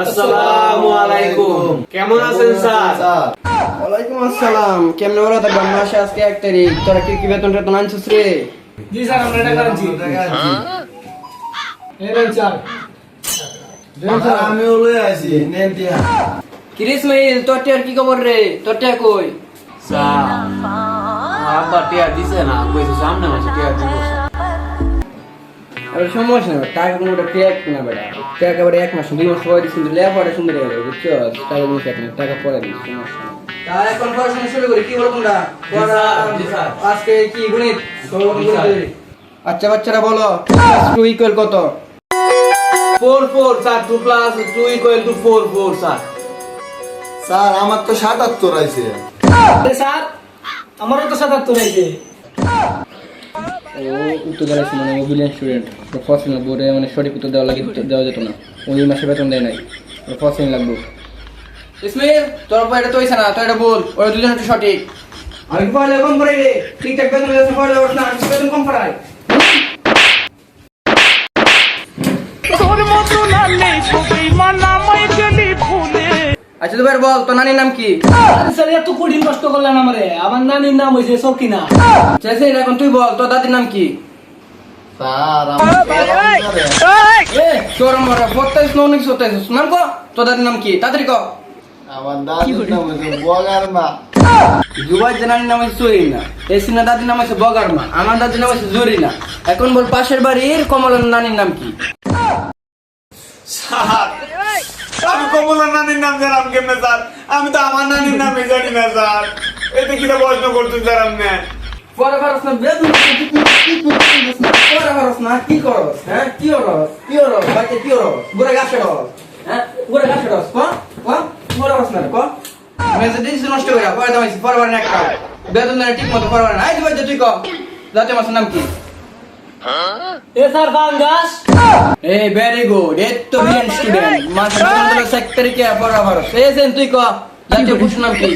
আসসালামু আলাইকুম কেমন আছেন স্যার? ওয়ালাইকুম আসসালাম। কেমনে ওরা তো মাসে আজকে এক তারিখ তোরা কি কি বেতন টেতন আনছিস রে? জি স্যার আমরা এটা করেছি। এই নেন স্যার। আমি ওলে আছি নেন দিয়া কিরিস মাইল তোর টিয়ার কি খবর রে? তোর টিয়া কই? স্যার আব্বা টিয়া দিছে না কইছে সামনে মাসে টিয়া আরে সমস্যা না টাকা কোনো একটা বেটা। এক মাস দুই মাস পরে দিচ্ছি কিন্তু সুন্দর হয়ে যাবে বুঝছ? টাকা কোনো টাকা নেই, টাকা পরে সমস্যা তা এখন পড়াশোনা শুরু করি কি বলো। আজকে কি গণিত? আচ্ছা বাচ্চারা বলো টু ইকুয়াল কত? Four four sir two plus two equal two four four sir. Sir আমার তো সাতাত্তর আরে স্যার আমারও তো সাতাত্তর হয়েছে ও উত্তর দেওয়া মানে ও স্টুডেন্ট ওর ফার্স্ট বোর্ডে মানে সঠিক উত্তর দেওয়া লাগে দেওয়া যেত না। ওই মাসে বেতন দেয় নাই। ওর ফার্স্ট লাগবে। ইসমাইল তোর উপর এটা তো হইছে না তো এটা বল। ওরা দুজন একটু সঠিক। আমি কি পড়ালে কম পড়াই রে? ঠিকঠাক বেতন দিয়েছে পড়ালে ওর না আমি বেতন কম পড়াই। তোর মতো না নেই গেলি ভুলে আচ্ছা দুবার বল তোর নানির নাম কি? স্যার এত কঠিন কষ্ট করলেন আমারে। আমার নানির নাম হয়েছে সকিনা। চেয়েছে এখন তুই বল তোর দাদির নাম কি? আমার নাম কো তোর দাদির নাম কি? তাড়াতাড়ি কো। আমার দাদির নাম হচ্ছে বগার মা জুবাই জানানির নাম হচ্ছে জরিনা এই দাদির নাম হচ্ছে বগারমা আমার দাদির নাম হচ্ছে জরিনা। এখন বল পাশের বাড়ির কমলের নানির নাম কি? স্যার কমলার নানির নাম জানাম কেমনে স্যার? আমি তো আমার নানির নামে জানি না স্যার। এতে কিটা প্রশ্ন করছেন স্যার আপনি পরে না পারস না, কি করস হ্যাঁ? কি করস কি করস বাচ্চা কি করস বুড়া গাছে রস হ্যাঁ? বুড়া গাছে রস ক? ক? না ক? মেসে দিস নষ্ট করে পরে না একটা। বেদুন ঠিক মতো পরে না। আই তুই ক? জাতীয় মাছের নাম কি? এ স্যার বাঙ্গাস এই ভেরি গুড এই তো ব্রিলিয়ান্ট স্টুডেন্ট দিলে সেক্টরি কে বরাবর সেজেন তুই ক জাতীয় পশু নাম কি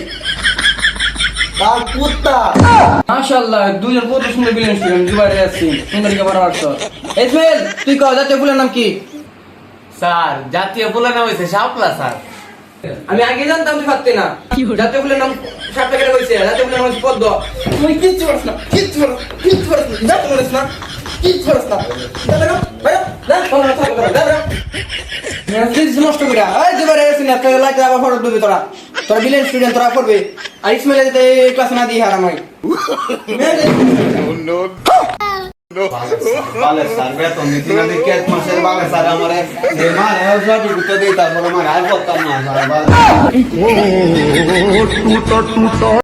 তার কুত্তা মাশাআল্লাহ দুজন কত সুন্দর ব্রিলিয়ান্ট স্টুডেন্ট জুবাইর ইয়াসিন সুন্দর কে বরাবর তো ইসমাইল তুই ক জাতীয় ফুলের নাম কি? স্যার জাতীয় ফুলের নাম হইছে শাপলা স্যার। আমি আগে জানতাম তুই পারতি না। জাতীয় ফুলের নাম সাতটা কেটে হয়েছে জাতীয় ফুলের নাম হচ্ছে পদ্ম। তুই কিচ্ছু পারস না কিচ্ছু পারস না কিচ্ছু পারস না জাতীয় না কিচ্ছু পারস না যা যা, যা নষ্ট করে এই যে বাইরে গেছিস না তোর লাইট আবার ফটো দিবি তোরা তোরা বিলেন স্টুডেন্ট তোরা করবে আর ইসমাইল যেতে ক্লাস না দিয়ে হারাম হয় বালে স্যার বেতন দিছি না দেখি এক মাসের বালে স্যার আমারে দে মারে সঠিক উত্তর দিই তারপরে আমার আর করতাম না বালে